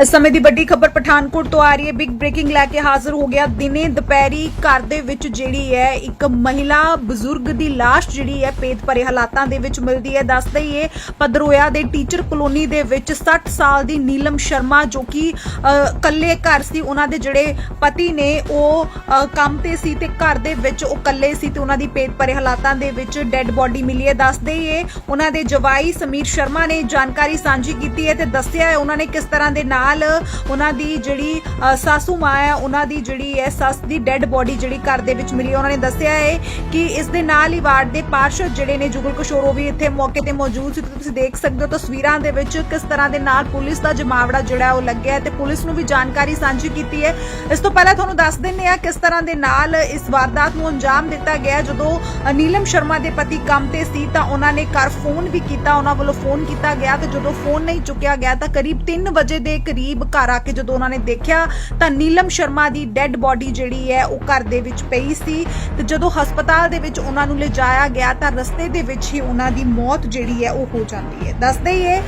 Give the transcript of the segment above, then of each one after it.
ਇਸ ਸਮੇਂ ਦੀ ਵੱਡੀ ਖਬਰ ਪਠਾਨਕੋਟ ਤੋਂ ਆ ਰਹੀ ਹੈ। ਬਿਗ ਬ੍ਰੇਕਿੰਗ ਲੈ ਕੇ ਹਾਜ਼ਰ ਹੋ ਗਿਆ। ਦਿਨੇ ਦੁਪਹਿਰੀ ਘਰ ਦੇ ਵਿੱਚ ਜਿਹੜੀ ਹੈ ਇੱਕ ਮਹਿਲਾ ਬਜ਼ੁਰਗ ਦੀ ਲਾਸ਼ ਜਿਹੜੀ ਹੈ ਪੇਟ ਭਰੇ ਹਾਲਾਤਾਂ ਦੇ ਵਿੱਚ ਮਿਲਦੀ ਹੈ। ਦੱਸਦੇ ਹੀ ਇਹ ਪਦਰੋਇਆ ਦੇ ਟੀਚਰ ਕਲੋਨੀ ਦੇ ਵਿੱਚ 60 ਸਾਲ ਦੀ ਨੀਲਮ ਸ਼ਰਮਾ ਜੋ ਕਿ ਅ, ਕੱਲੇ ਘਰ ਸੀ। ਉਹਨਾਂ ਦੇ ਜਿਹੜੇ ਪਤੀ ਨੇ ਉਹ ਕੰਮ ਤੇ ਸੀ ਤੇ ਘਰ ਦੇ ਵਿੱਚ ਉਹ ਕੱਲੇ ਸੀ ਤੇ ਉਹਨਾਂ ਦੀ ਪੇਟ ਭਰੇ ਹਾਲਾਤਾਂ ਦੇ ਵਿੱਚ ਡੈੱਡ ਬੋਡੀ ਮਿਲੀ ਹੈ। ਦੱਸਦੇ ਹੀ ਇਹ ਉਹਨਾਂ ਦੇ ਜਵਾਈ ਸਮੀਰ ਸ਼ਰਮਾ ਨੇ ਜਾਣਕਾਰੀ ਸਾਂਝੀ ਕੀਤੀ ਹੈ ਤੇ ਦੱਸਿਆ ਹੈ ਉਹਨਾਂ ਨੇ ਕਿਸ ਤਰ੍ਹਾਂ ਦੇ ਨਾਲ ਉਹਨਾਂ ਦੀ ਜਿਹੜੀ ਅ, ਸਾਸੂ ਮਾਂ ਹੈ ਉਹਨਾਂ ਦੀ ਜਿਹੜੀ ਹੈ ਸੱਸ ਦੀ ਡੈੱਡ ਬੋਡੀ ਜਿਹੜੀ ਘਰ ਦੇ ਵਿੱਚ ਮਿਲੀ ਉਹਨਾਂ ਨੇ ਦੱਸਿਆ ਹੈ ਕਿ ਇਸ ਦੇ ਨਾਲ ਹੀ ਵਾਰਡ ਦੇ ਪਾਰਸ਼ਦ ਜਿਹੜੇ ਨੇ ਜੁਗਲ ਕਿਸ਼ੋਰ, ਉਹ ਵੀ ਇੱਥੇ ਮੌਕੇ ਤੇ ਮੌਜੂਦ ਸੀ। ਤੁਸੀਂ ਦੇਖ ਸਕਦੇ ਹੋ ਤਸਵੀਰਾਂ ਦੇ ਵਿੱਚ ਕਿਸ ਤਰ੍ਹਾਂ ਦੇ ਨਾਲ ਪੁਲਿਸ ਦਾ ਜਮਾਵੜਾ ਜਿਹੜਾ ਉਹ ਲੱਗਿਆ ਤੇ ਪੁਲਿਸ ਨੂੰ ਵੀ ਜਾਣਕਾਰੀ ਸਾਂਝੀ ਕੀਤੀ ਹੈ। ਇਸ ਤੋਂ ਪਹਿਲਾਂ ਤੁਹਾਨੂੰ ਦੱਸ ਦਿੰਦੇ ਆ ਕਿਸ ਤਰ੍ਹਾਂ ਦੇ ਨਾਲ ਇਸ ਵਾਰਦਾਤ ਨੂੰ ਅੰਜਾਮ ਦਿੱਤਾ ਗਿਆ ਜਦੋਂ ਨੀਲਮ ਸ਼ਰਮਾ ਦੇ ਪਤੀ ਕੰਮ ਤੇ ਸੀ ਤਾਂ ਉਹਨਾਂ ਨੇ ਘਰ ਫੋਨ ਵੀ ਕੀਤਾ, ਉਹਨਾਂ ਵੱਲੋਂ ਫੋਨ ਕੀਤਾ ਗਿਆ ਤੇ ਜਦੋਂ ਫੋਨ ਨਹੀਂ ਚੁੱਕਿਆ ਗਿਆ ਤਾਂ ਕਰੀਬ 3 ਵਜੇ ਦੇ ਕਰੀਬ ਘਰ ਆ ਕੇ ਜਦੋਂ ਉਹਨਾਂ ਨੇ ਦੇਖਿਆ ਤਾਂ ਨੀਲਮ ਸ਼ਰਮਾ ਦੀ ਡੈੱਡ ਬੋਡੀ ਜਿਹੜੀ ਹੈ ਉਹ ਘਰ ਦੇ ਵਿੱਚ ਪਈ ਸੀ ਤੇ ਜਦੋਂ ਹਸਪਤਾਲ ਦੇ ਵਿੱਚ ਉਹਨਾਂ ਨੂੰ ਲਿਜਾਇਆ ਗਿਆ ਤਾਂ ਰਸਤੇ ਦੇ ਵਿੱਚ ਹੀ ਉਹਨਾਂ ਦੀ ਮੌਤ ਜਿਹੜੀ ਹੈ ਉਹ ਹੋ ਜਾਂਦੀ ਹੈ। ਦੱਸਦੇ ਹੀ ਇਹ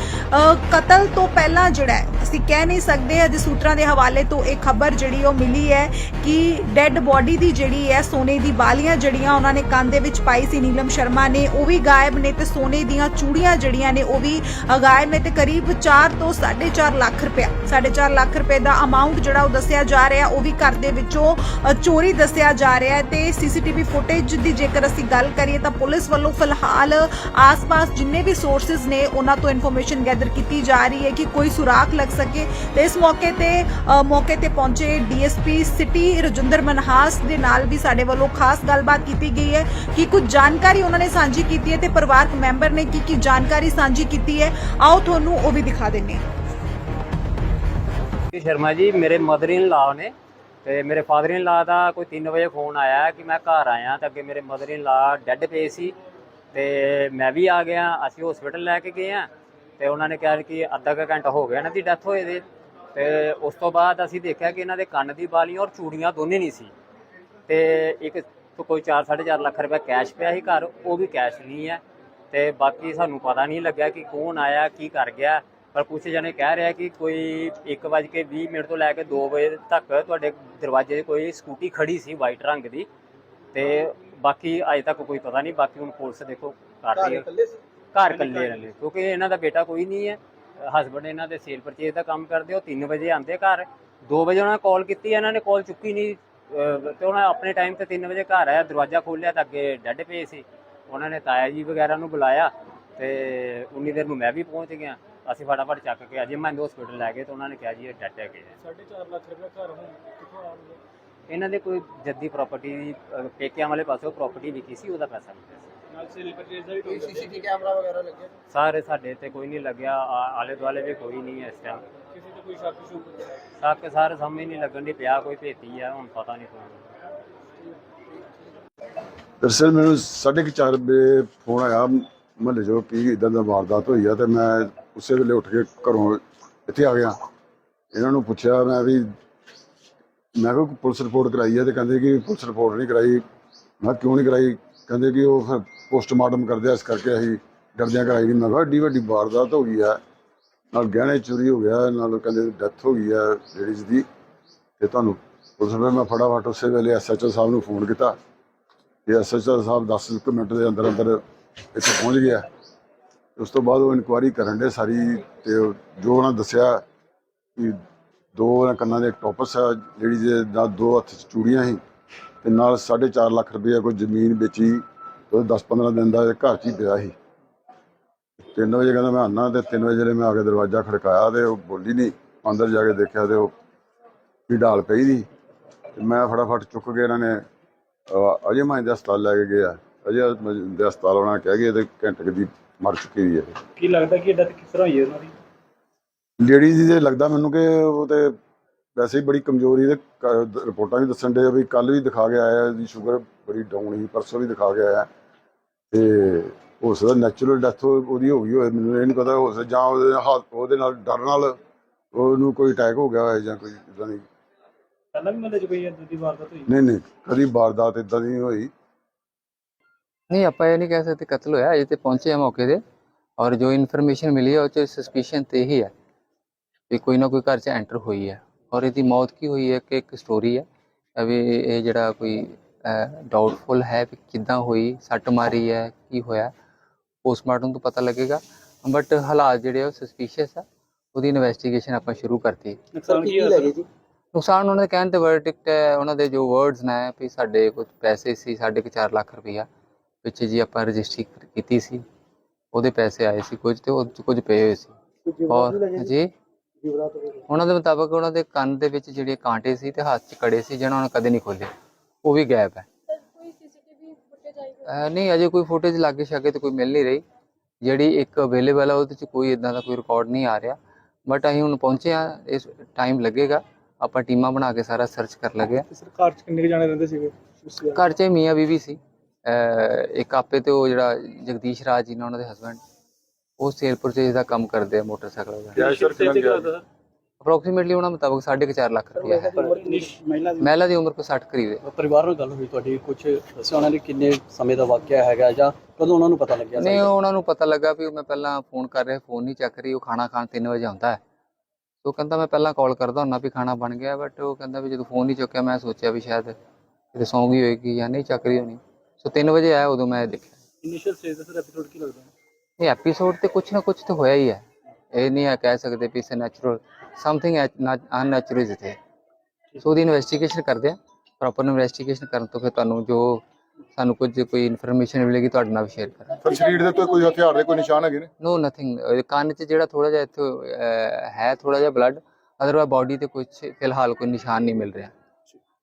ਕਤਲ ਤੋਂ ਪਹਿਲਾਂ ਜਿਹੜਾ ਅਸੀਂ ਕਹਿ ਨਹੀਂ ਸਕਦੇ, ਅਜੇ ਸੂਤਰਾਂ ਦੇ ਹਵਾਲੇ ਤੋਂ ਇਹ ਖਬਰ ਜਿਹੜੀ ਉਹ ਮਿਲੀ ਹੈ ਕਿ ਡੈੱਡ ਬੋਡੀ ਦੀ ਜਿਹੜੀ ਹੈ, ਸੋਨੇ ਦੀ ਬਾਲੀਆਂ ਜਿਹੜੀਆਂ ਉਹਨਾਂ ਨੇ ਕੰਨ ਦੇ ਵਿੱਚ ਪਾਈ ਸੀ ਨੀਲਮ ਸ਼ਰਮਾ ਨੇ, ਉਹ ਵੀ ਗਾਇਬ ਨੇ ਤੇ ਸੋਨੇ ਦੀਆਂ ਚੂੜੀਆਂ ਜਿਹੜੀਆਂ ਨੇ, ਉਹ ਵੀ ਗਾਇਬ ਨੇ ਤੇ ਕਰੀਬ 4 ਤੋਂ 4.5 ਲੱਖ ਰੁਪਇਆ 4.5 ਲੱਖ ਰੁਪਏ ਦਾ ਅਮਾਉਂਟ ਜਿਹੜਾ ਉਹ ਦੱਸਿਆ ਜਾ ਰਿਹਾ, ਉਹ ਵੀ ਘਰ ਦੇ ਵਿੱਚੋਂ ਚੋਰੀ ਦੱਸਿਆ ਜਾ ਰਿਹਾ ਹੈ ਤੇ ਸੀਸੀਟੀਵੀ ਫੁਟੇਜ ਦੀ ਜੇਕਰ ਅਸੀਂ ਗੱਲ ਕਰੀਏ ਤਾਂ ਪੁਲਿਸ ਵੱਲੋਂ ਫਿਲਹਾਲ ਆਸ-ਪਾਸ ਜਿੰਨੇ ਵੀ ਸੋਰਸਸ ਨੇ, ਉਹਨਾਂ ਤੋਂ ਇਨਫੋਰਮੇਸ਼ਨ ਗੈਦਰ ਕੀਤੀ ਜਾ ਰਹੀ ਹੈ ਕਿ ਕੋਈ ਸੁਰਾਖ ਲੱਗ ਸਕੇ। ਤੇ ਇਸ ਮੌਕੇ ਤੇ ਮੌਕੇ ਤੇ ਪਹੁੰਚੇ ਡੀਐਸਪੀ ਸਿਟੀ ਰਜਿੰਦਰ ਮਨਹਾਸ ਦੇ ਨਾਲ ਵੀ ਸਾਡੇ ਵੱਲੋਂ ਖਾਸ ਗੱਲਬਾਤ ਕੀਤੀ ਗਈ ਹੈ ਕਿ ਕੁਝ ਜਾਣਕਾਰੀ ਉਹਨਾਂ ਨੇ ਸਾਂਝੀ ਕੀਤੀ ਹੈ ਤੇ ਪਰਿਵਾਰਕ ਮੈਂਬਰ ਨੇ ਕੀ ਕੀ ਜਾਣਕਾਰੀ ਸਾਂਝੀ ਕੀਤੀ ਹੈ। ਆਓ ਤੁਹਾਨੂੰ ਉਹ ਵੀ ਦਿਖਾ ਦਿੰਨੇ ਸ਼ਰਮਾ ਜੀ, ਮੇਰੇ ਮਦਰ ਇਨ ਲਾ ਨੇ ਤੇ ਮੇਰੇ ਫਾਦਰ ਇਨ ਲਾ ਦਾ ਕੋਈ 3 ਵਜੇ ਫੋਨ ਆਇਆ ਕਿ ਮੈਂ ਘਰ ਆਇਆ ਤਾਂ ਅੱਗੇ ਮੇਰੇ ਮਦਰ ਇਨ ਲਾ ਡੈੱਡ ਪਏ ਸੀ। ਤੇ ਮੈਂ ਵੀ ਆ ਗਿਆ, ਅਸੀਂ ਹਸਪੀਟਲ ਲੈ ਕੇ ਗਏ ਆ ਤੇ ਉਹਨਾਂ ਨੇ ਕਿਹਾ ਕਿ ਅੱਧਾ ਕੁ ਘੰਟਾ ਹੋ ਗਿਆ ਇਹਨਾਂ ਦੀ ਡੈਥ ਹੋਏ ਦੇ। ਤੇ ਉਸ ਤੋਂ ਬਾਅਦ ਅਸੀਂ ਦੇਖਿਆ ਕਿ ਇਹਨਾਂ ਦੇ ਕੰਨ ਦੀ ਬਾਲੀਆਂ ਔਰ ਚੂੜੀਆਂ ਦੋਨੇ ਨਹੀਂ ਸੀ। ਤੇ ਇੱਕ ਤੋਂ ਕੋਈ 4.5 ਲੱਖ ਰੁਪਏ ਕੈਸ਼ ਪਿਆ ਸੀ ਘਰ, ਉਹ ਵੀ ਕੈਸ਼ ਨਹੀਂ ਹੈ। ਤੇ ਬਾਕੀ ਸਾਨੂੰ ਪਤਾ ਨਹੀਂ ਲੱਗਿਆ ਕਿ ਕੌਣ ਆਇਆ, ਕੀ ਕਰ ਗਿਆ। ਪਰ ਕੁਝ ਜਣੇ ਕਹਿ ਰਿਹਾ ਕਿ ਕੋਈ 1:20 ਮਿੰਟ ਤੋਂ ਲੈ ਕੇ 2 ਵਜੇ ਤੱਕ ਤੁਹਾਡੇ ਦਰਵਾਜ਼ੇ 'ਤੇ ਕੋਈ ਸਕੂਟੀ ਖੜੀ ਸੀ ਵਾਈਟ ਰੰਗ ਦੀ ਤੇ ਬਾਕੀ ਅਜੇ ਤੱਕ ਕੋਈ ਪਤਾ ਨਹੀਂ ਬਾਕੀ ਹੁਣ ਪੁਲਿਸ ਦੇਖੋ ਕਰ ਰਹੀ ਹੈ। ਘਰ ਇਕੱਲੇ ਰਹਿੰਦੇ ਕਿਉਂਕਿ ਇਹਨਾਂ ਦਾ ਬੇਟਾ ਕੋਈ ਨਹੀਂ ਹੈ। ਹਸਬੰਡ ਇਹਨਾਂ ਦੇ ਸੇਲ ਪਰਚੇਜ਼ ਦਾ ਕੰਮ ਕਰਦੇ ਉਹ 3 ਵਜੇ ਆਉਂਦੇ ਘਰ। 2 ਵਜੇ ਉਹਨਾਂ ਨੇ ਕਾਲ ਕੀਤੀ ਇਹਨਾਂ ਨੇ ਕਾਲ ਚੁੱਕੀ ਨਹੀਂ ਤੇ ਉਹਨਾਂ ਆਪਣੇ ਟਾਈਮ ਤੇ 3 ਵਜੇ ਘਰ ਆਇਆ ਦਰਵਾਜ਼ਾ ਖੋਲ੍ਹਿਆ ਤਾਂ ਅੱਗੇ ਡੱਡ ਪਏ ਸੀ। ਉਹਨਾਂ ਨੇ ਤਾਇਆ ਜੀ ਵਗੈਰਾ ਨੂੰ ਬੁਲਾਇਆ ਤੇ ਉਨੀ ਦੇਰ ਨੂੰ ਮੈਂ ਵੀ ਪਹੁੰਚ ਗਿਆ। ਅਸੀਂ ਫਟਾਫਟ ਚੱਕ ਕੇ ਅਜੇ ਮੈਂ ਹਸਪੀਟਲ ਲੈ ਗਏ ਤਾਂ ਉਹਨਾਂ ਨੇ ਕਿਹਾ ਜੀ ਇਹ ਡੱਡ ਹੈਗੇ ਆ। 4.5 ਲੱਖ ਰੁਪਏ ਘਰ ਹੁਣ ਕਿੱਥੋਂ ਆਉਣਗੇ? ਇਹਨਾਂ ਦੇ ਕੋਈ ਜੱਦੀ ਪ੍ਰਾਪਰਟੀ ਪੇਕਿਆਂ ਵਾਲੇ ਪਾਸੋਂ ਪ੍ਰਾਪਰਟੀ ਵਿਕੀ ਸੀ ਉਹਦਾ ਪੈਸਾ ਮਿਲਿਆ ਸੀ। ਨਾਲ ਸੇਲ ਪਰਚੇਜ਼ ਦਾ ਵੀ ਕੋਈ ਸੀਸੀਟੀਵੀ ਕੈਮਰਾ ਵਗੈਰਾ ਲੱਗਿਆ ਸਾਰੇ ਸਾਡੇ ਤੇ ਕੋਈ ਨਹੀਂ ਲੱਗਿਆ ਆ- ਆਲੇ ਦੁਆਲੇ ਵੀ ਕੋਈ ਨਹੀਂ ਹੈ ਇਸ ਟਾਈਮ ਕਿਸੇ ਤੇ ਕੋਈ ਸ਼ੱਕ ਸ਼ੁਕ ਤੱਕ ਸਾਰੇ ਸਮਝ ਨਹੀਂ ਲੱਗਣ ਦੀ ਪਿਆ ਕੋਈ ਭੇਤੀ ਆ ਹੁਣ ਪਤਾ ਨਹੀਂ ਕੋਈ। ਦਰਅਸਲ ਮੈਨੂੰ ਸਾਢੇ ਕੁ ਚਾਰ ਵਜੇ ਫੋਨ ਆਇਆ ਮਹੱਲੇ ਚੋਂ ਕਿ ਇਦਾਂ ਦਾ ਵਾਰਦਾਤ ਹੋਈ ਆ ਤੇ ਮੈਂ ਉਸੇ ਵੇਲੇ ਉੱਠ ਕੇ ਘਰੋਂ ਇੱਥੇ ਆ ਗਿਆ। ਇਹਨਾਂ ਨੂੰ ਪੁੱਛਿਆ, ਮੈਂ ਵੀ, ਮੈਂ ਕਿਹਾ ਪੁਲਿਸ ਰਿਪੋਰਟ ਕਰਾਈ ਹੈ ਤੇ ਕਹਿੰਦੇ ਕਿ ਪੁਲਿਸ ਰਿਪੋਰਟ ਨਹੀਂ ਕਰਾਈ। ਮੈਂ ਕਿਉਂ ਨਹੀਂ ਕਰਾਈ? ਕਹਿੰਦੇ ਕਿ ਉਹ ਫਿਰ ਪੋਸਟਮਾਰਟਮ ਕਰਦੇ ਆ, ਇਸ ਕਰਕੇ ਅਸੀਂ ਡਰਦਿਆਂ ਕਰਾਈ ਨਹੀਂ। ਮੈਂ ਕਿਹਾ ਏਡੀ ਵੱਡੀ ਵਾਰਦਾਤ ਹੋ ਗਈ ਆ। ਨਾਲ ਗਹਿਣੇ ਚੋਰੀ ਹੋ ਗਿਆ, ਨਾਲ ਕਹਿੰਦੇ ਡੈਥ ਹੋ ਗਈ ਆ ਲੇਡੀਜ਼ ਦੀ। ਤੇ ਤੁਹਾਨੂੰ ਉਸ ਵੇਲੇ ਮੈਂ ਫਟਾਫਟ ਉਸੇ ਵੇਲੇ ਐਸਐਚਓ ਸਾਹਿਬ ਨੂੰ ਫੋਨ ਕੀਤਾ। ਤੇ ਐਸਐਚਓ ਸਾਹਿਬ 10 ਕੁ ਮਿੰਟ ਦੇ ਅੰਦਰ ਅੰਦਰ ਇੱਥੇ ਪਹੁੰਚ ਗਿਆ। ਉਸ ਤੋਂ ਬਾਅਦ ਉਹ ਇਨਕੁਆਇਰੀ ਕਰਨ ਦੇ ਸਾਰੀ ਤੇ ਜੋ ਉਹਨਾਂ ਦੱਸਿਆ ਕਿ ਦੋ ਉਹਨਾਂ ਕੰਨਾਂ ਦੇ ਟੋਪਸ ਆ, ਜਿਹੜੀ ਦੇ ਨਾਲ ਦੋ ਹੱਥ 'ਚ ਚੂੜੀਆਂ ਸੀ ਤੇ ਨਾਲ 4.5 ਲੱਖ ਰੁਪਏ ਕੋਈ ਜ਼ਮੀਨ ਵੇਚੀ, ਉਹ 10-15 ਦਿਨ ਦਾ ਘਰ 'ਚ ਹੀ ਪਿਆ ਸੀ। 3 ਵਜੇ ਕਹਿੰਦਾ ਮੈਂ ਆਨਾ ਤੇ 3 ਵਜੇ ਜਿਹੜੇ ਮੈਂ ਆ ਕੇ ਦਰਵਾਜ਼ਾ ਖੜਕਾਇਆ ਤੇ ਉਹ ਬੋਲੀ ਨਹੀਂ, ਅੰਦਰ ਜਾ ਕੇ ਦੇਖਿਆ ਤੇ ਉਹ ਵੀ ਢਾਲ ਪਈ ਦੀ ਤੇ ਮੈਂ ਫਟਾਫਟ ਚੁੱਕ ਕੇ ਇਹਨਾਂ ਨੇ ਅਜੇ ਮਾਂ ਹਸਪਤਾਲ ਲੈ ਕੇ ਗਿਆ, ਅਜੇ ਦੇ ਹਸਪਤਾਲ ਉਹਨਾਂ ਨੇ ਕਹਿ ਗਏ ਤੇ ਘੰਟੇ ਦੀ ਮਰ ਚੁੱਕੀ ਦੀ ਹੈ। ਕੀ ਲੱਗਦਾ ਕਿ ਡੈਥ ਕਿਸ ਤਰ੍ਹਾਂ ਹੋਈ ਹੈ ਉਹਨਾਂ ਦੀ? ਲੇਡੀ ਜੀ ਦੇ ਲੱਗਦਾ ਮੈਨੂੰ ਕਿ ਉਹ ਤੇ ਵੈਸੇ ਹੀ ਬੜੀ ਕਮਜ਼ੋਰੀ ਦੇ ਕ- ਰਿਪੋਰਟਾਂ ਵੀ ਦੱਸਣ ਦੇ ਵੀ ਕੱਲ ਵੀ ਦਿਖਾ ਕੇ ਆਇਆ ਦੀ ਸ਼ੂਗਰ ਬੜੀ ਡਾਊਨ ਸੀ ਪਰਸੋਂ ਵੀ ਦਿਖਾ ਕੇ ਆਇਆ। ਤੇ ਹੋ ਸਕਦਾ ਨੈਚੁਰਲ ਡੈਥ ਉਹਦੀ ਹੋ ਗਈ ਹੋਵੇ ਮੈਨੂੰ ਇਹ ਨਹੀਂ ਪਤਾ ਹੋ ਸਕਦਾ ਜਾਂ ਉਹਦੇ ਹੱਥ ਉਹਦੇ ਨਾਲ ਡਰ ਨਾਲ ਉਹਨੂੰ ਕੋਈ ਅਟੈਕ ਹੋ ਗਿਆ ਹੋਵੇ ਜਾਂ ਕੋਈ ਇਦਾਂ ਦੀ ਪਹਿਲਾਂ ਵੀ ਮਹੱਲੇ 'ਚ ਕੋਈ ਏਦਾਂ ਦੀ ਵਾਰਦਾਤ ਹੋਈ? ਨਹੀਂ ਨਹੀਂ ਕਦੀ ਵਾਰਦਾਤ ਇਦਾਂ ਦੀ ਨਹੀਂ ਹੋਈ। ਨਹੀਂ ਆਪਾਂ ਇਹ ਨਹੀਂ ਕਹਿ ਸਕਦੇ ਕਤਲ ਹੋਇਆ ਅਜੇ ਤੇ ਪਹੁੰਚੇ ਆ ਮੌਕੇ ਤੇ। ਔਰ ਜੋ ਇਨਫੋਰਮੇਸ਼ਨ ਮਿਲੀ ਹੈ ਉਹ ਚ ਸਸਪੀਸ਼ਨ ਤੇ ਹੀ ਹੈ ਵੀ ਕੋਈ ਨਾ ਕੋਈ ਘਰ 'ਚ ਐਂਟਰ ਹੋਈ ਹੈ ਔਰ ਇਹਦੀ ਮੌਤ ਕੀ ਹੋਈ ਹੈ ਕਿ ਇੱਕ ਸਟੋਰੀ ਹੈ ਅਹ ਵੀ ਇਹ ਜਿਹੜਾ ਕੋਈ ਡਾਊਟਫੁਲ ਹੈ ਵੀ ਕਿੱਦਾਂ ਹੋਈ ਸੱਟ ਮਾਰੀ ਹੈ ਕੀ ਹੋਇਆ ਪੋਸਟਮਾਰਟਮ ਤੋਂ ਪਤਾ ਲੱਗੇਗਾ। ਬਟ ਹਾਲਾਤ ਜਿਹੜੇ ਆ ਉਹ ਸਸਪੀਸ਼ੀਅਸ ਆ। ਉਹਦੀ ਇਨਵੈਸਟੀਗੇਸ਼ਨ ਆਪਾਂ ਸ਼ੁਰੂ ਕਰਤੀ। ਨੁਕਸਾਨ ਕੀ ਹੋਇਆ ਸਰ? ਨੁਕਸਾਨ ਉਹਨਾਂ ਦੇ ਕਹਿਣ ਤੇ ਵਰਡਿਕਟ ਹੈ ਉਹਨਾਂ ਦੇ ਜੋ ਵਰਡਸ ਨੇ ਵੀ ਸਾਡੇ ਕੁਝ ਪੈਸੇ ਸੀ ਸਾਢੇ ਕੁ ਚਾਰ ਲੱਖ ਰੁਪਈਆ। ਪਿੱਛੇ ਜੀ ਆਪਾਂ ਰਜਿਸਟਰੀ ਕੀਤੀ ਸੀ ਉਹਦੇ ਪੈਸੇ ਆਏ ਸੀ ਕੁਝ ਤੇ ਉਹ 'ਚ ਕੁਝ ਪਏ ਹੋਏ ਸੀ। ਔਰ ਜੀ? ਉਹਨਾਂ ਦੇ ਮੁਤਾਬਕ ਉਹਨਾਂ ਦੇ ਕੰਨ ਦੇ ਵਿੱਚ ਜਿਹੜੇ ਕਾਂਟੇ ਸੀ ਤੇ ਹੱਥ 'ਚ ਕੜੇ ਸੀ ਜਿਹਨਾਂ ਉਹਨਾਂ ਕਦੇ ਨਹੀਂ ਖੋਲੇ ਉਹ ਵੀ ਗਾਇਬ ਹੈ। ਨਹੀਂ ਅਜੇ ਕੋਈ ਫੁਟੇਜ ਲਾਗੇ ਛਾਗੇ ਤੇ ਕੋਈ ਮਿਲ ਨਹੀਂ ਰਹੀ। ਜਿਹੜੀ ਇੱਕ ਅਵੇਲੇਬਲ ਆ ਉਹਦੇ 'ਚ ਕੋਈ ਇਦਾਂ ਦਾ ਕੋਈ ਰਿਕਾਰਡ ਨਹੀਂ ਆ ਰਿਹਾ। ਬਟ ਅਸੀਂ ਹੁਣ ਪਹੁੰਚੇ ਆ ਇਸ ਟਾਈਮ ਲੱਗੇਗਾ। ਆਪਾਂ ਟੀਮਾਂ ਬਣਾ ਕੇ ਸਾਰਾ ਸਰਚ ਕਰ ਲਗੇ ਆ ਸਰਕਾਰ ਚ ਕਿੰਨੇ ਜਾਣੇ ਰਹਿੰਦੇ ਸੀਗੇ? ਘਰ 'ਚ ਮੀਆਂ ਬੀਵੀ ਸੀ। ਇੱਕ ਆਪੇ ਤੇ ਉਹ ਜਿਹੜਾ ਜਗਦੀਸ਼ ਰਾਜ ਜੀ ਨੇ ਉਹਨਾਂ ਦੇ ਹਸਬੰਡ ਉਹ ਸੇਲ ਪਰਚੇਜ ਦਾ ਕੰਮ ਕਰਦੇ ਆ ਮੋਟਰਸਾਈਕਲ ਦਾ। ਕਿਆ ਸਰ ਕਿੰਨਾ ਗਿਆ ਅਪਰੋਕਸੀਮੇਟਲੀ ਉਹਨਾਂ ਮੁਤਾਬਕ 4.5 ਲੱਖ ਰੁਪਇਆ ਹੈ। ਮਹਿਲਾ ਮਹਿਲਾ ਦੀ ਉਮਰ ਕੋਈ 60 ਕਰੀਬ ਹੈ। ਪਰਿਵਾਰ ਨਾਲ ਗੱਲ ਹੋਈ ਤੁਹਾਡੀ ਕੁਝ ਦੱਸਿਆ ਉਹਨਾਂ ਨੇ ਕਿੰਨੇ ਸਮੇਂ ਦਾ ਵਾਕਿਆ ਹੈਗਾ ਜਾਂ ਕਦੋਂ ਉਹਨਾਂ ਨੂੰ ਪਤਾ ਲੱਗਿਆ ਨਹੀਂ ਉਹਨਾਂ ਨੂੰ ਪਤਾ ਲੱਗਾ ਵੀ ਮੈਂ ਪਹਿਲਾਂ ਫੋਨ ਕਰ ਰਿਹਾ ਫੋਨ ਨਹੀਂ ਚੱਕ ਰਹੀ ਉਹ ਖਾਣਾ ਖਾਣ 3 ਵਜੇ ਆਉਂਦਾ ਹੈ। ਉਹ ਕਹਿੰਦਾ ਮੈਂ ਪਹਿਲਾਂ ਕਾਲ ਕਰਦਾ ਹੁੰਨਾ ਵੀ ਖਾਣਾ ਬਣ ਗਿਆ ਬਟ ਉਹ ਕਹਿੰਦਾ ਵੀ ਜਦੋਂ ਫੋਨ ਨਹੀਂ ਚੁੱਕਿਆ ਮੈਂ ਸੋਚਿਆ ਵੀ ਸ਼ਾਇਦ ਕਿਤੇ ਸੌਂ ਗਈ ਹੋਏਗੀ ਜਾਂ ਨਹੀਂ ਚੱਕ ਰਹੀ ਹੋਣੀ। ਸੋ 3 ਵਜੇ ਆਇਆ ਉਦੋਂ ਮੈਂ ਦੇਖਿਆ। ਇਨੀਸ਼ੀਅਲ ਸਟੇਜ ਦਾ ਸਰ ਐਪੀਸੋਡ ਕੀ ਲੱਗਦਾ? ਇਹ ਐਪੀਸੋਡ ਤੇ ਕੁਝ ਨਾ ਕੁਝ ਤੇ ਹੋਇਆ ਹੀ ਹੈ। ਇਹ ਨਹੀਂ ਹੈ ਕਹਿ ਸਕਦੇ ਵੀ it's natural something unnatural is it so. ਉਹਦੀ ਇਨਵੈਸਟੀਗੇਸ਼ਨ ਕਰਦੇ ਆ ਪ੍ਰੋਪਰ ਇਨਵੈਸਟੀਗੇਸ਼ਨ ਕਰਨ ਤੋਂ ਫਿਰ ਤੁਹਾਨੂੰ ਜੋ ਸਾਨੂੰ ਕੁਝ ਕੋਈ ਇਨਫੋਰਮੇਸ਼ਨ ਮਿਲੇਗੀ ਤੁਹਾਡੇ ਨਾਲ ਵੀ ਸ਼ੇਅਰ ਕਰਾਂਗੇ। ਪਰ ਸਰੀਰ ਦੇ ਉੱਤੇ ਕੋਈ ਹਥਿਆਰ ਦੇ ਕੋਈ ਨਿਸ਼ਾਨ ਹੈਗੇ ਨੇ? ਨੋ ਨਥਿੰਗ ਕੰਨ 'ਚ ਜਿਹੜਾ ਥੋੜਾ ਜਿਹਾ ਇੱਥੇ ਹੈ ਥੋੜਾ ਜਿਹਾ ਬਲੱਡ ਅਦਰਵਾਇਜ਼ ਬਾਡੀ ਤੇ ਕੁਝ ਫਿਲਹਾਲ ਕੋਈ ਨਿਸ਼ਾਨ ਨਹੀਂ ਮਿਲ ਰਿਹਾ।